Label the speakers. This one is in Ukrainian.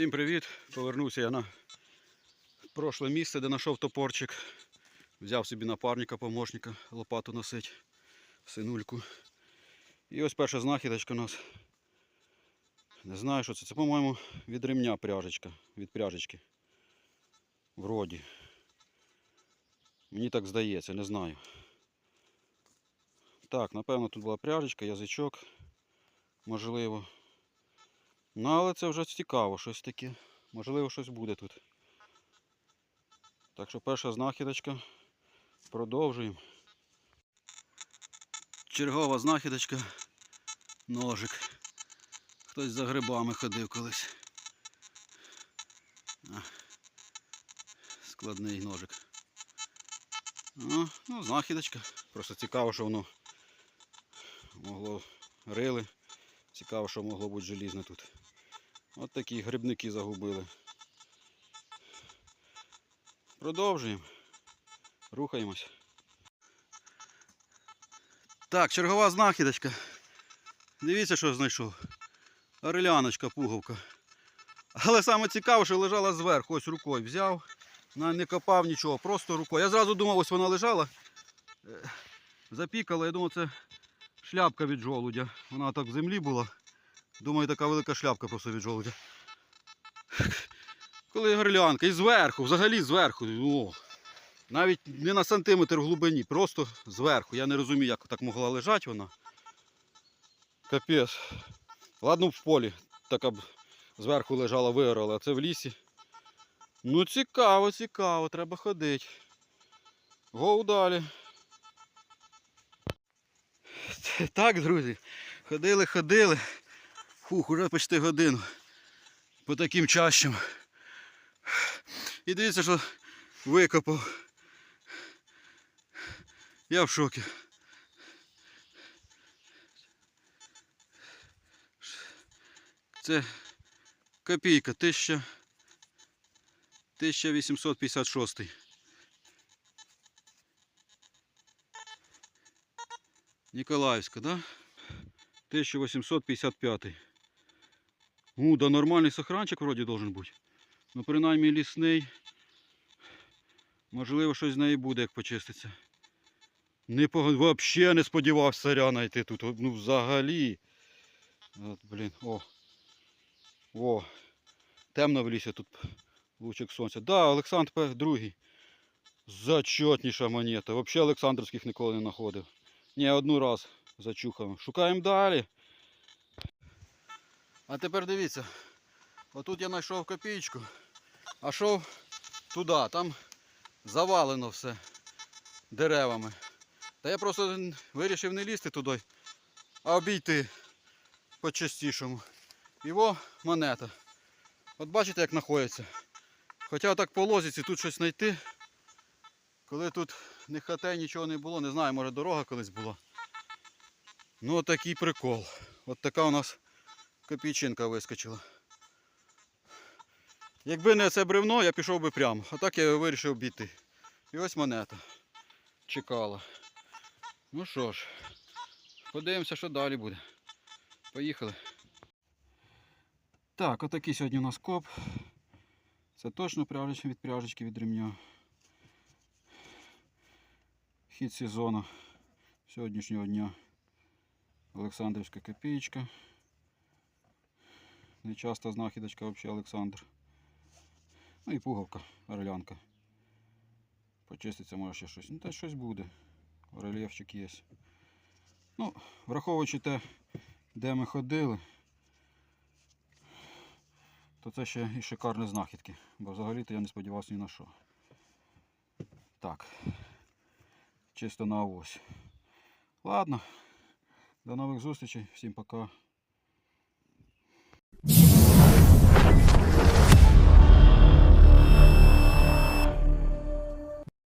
Speaker 1: Всім привіт! Повернувся я на прошле місце, де знайшов топорчик. Взяв собі напарника, помощника, лопату носить, синульку. І ось перша знахідочка у нас. Не знаю, що це. Це, по-моєму, від ремня пряжечка, від пряжечки. Вроді. Мені так здається, не знаю. Так, напевно, тут була пряжечка, язичок, можливо. Ну, але це вже цікаво, щось таке. Можливо, щось буде тут. Так що перша знахідочка. Продовжуємо. Чергова знахідочка. Ножик. Хтось за грибами ходив колись. Складний ножик. Ну, знахідочка. Просто цікаво, що воно могло рили. Цікаво, що могло бути желізне тут. От такі грибники загубили. Продовжуємо. Рухаємось. Так, чергова знахідочка. Дивіться, що знайшов. Орляночка, пуговка. Але саме цікаво, що лежала зверху, ось рукою взяв. Не копав нічого, просто рукою. Я зразу думав, ось вона лежала. Е, Запікала, я думав, це шляпка від жолудя. Вона так в землі була. Думаю, така велика шляпка просто від жолудя. Коли горлянка, і зверху, взагалі зверху. О, навіть не на сантиметр в глибині, просто зверху. Я не розумію, як так могла лежати вона. Капець. Ладно, в полі така б зверху лежала, вигорала, а це в лісі. Ну цікаво, цікаво, треба ходити. Гоу далі. Так, друзі, ходили, ходили. Фух, уже почти годину. По таким чащам. І дивіться, що викопав. Я в шокі. Це копійка, 1000, 1856. Ніколаївська, да? 1855. Ну, да нормальний сохранчик вроді должен бути. Ну, принаймні лісний. Можливо, щось з неї буде, як почиститься. Не по... Вообще не сподівався царя знайти тут. Ну взагалі. От, блін, о. О. Темно в лісі тут лучик сонця. Да, Олександр П. другий. Зачетніша монета. Взагалі Олександрівських ніколи не знаходив. Ні, одну раз зачухав. Шукаємо далі. А тепер дивіться. Отут я знайшов копійку, а йшов туди, там завалено все деревами. Та я просто вирішив не лізти туди, а обійти по-частішому. Його монета. От бачите, як знаходиться. Хоча так по лозіці тут щось знайти. Коли тут ні хатей, нічого не було, не знаю, може дорога колись була. Ну от такий прикол. От така у нас копійчинка вискочила. Якби не це бревно, я пішов би прямо. А так я вирішив обійти. І ось монета. Чекала. Ну що ж, подивимося, що далі буде. Поїхали. Так, отакий сьогодні у нас коп. Це точно пряжечка від пряжечки від ремня. Хід сезону сьогоднішнього дня. Олександрівська копійка. Нечаста знахідочка взагалі Олександр. Ну і пуговка, орлянка. Почиститься може ще щось. Ну та щось буде. Рельєфчик є. Ну, враховуючи те, де ми ходили, то це ще і шикарні знахідки. Бо взагалі-то я не сподівався ні на що. Так. Чисто на авось. Ладно. До нових зустрічей. Всім пока.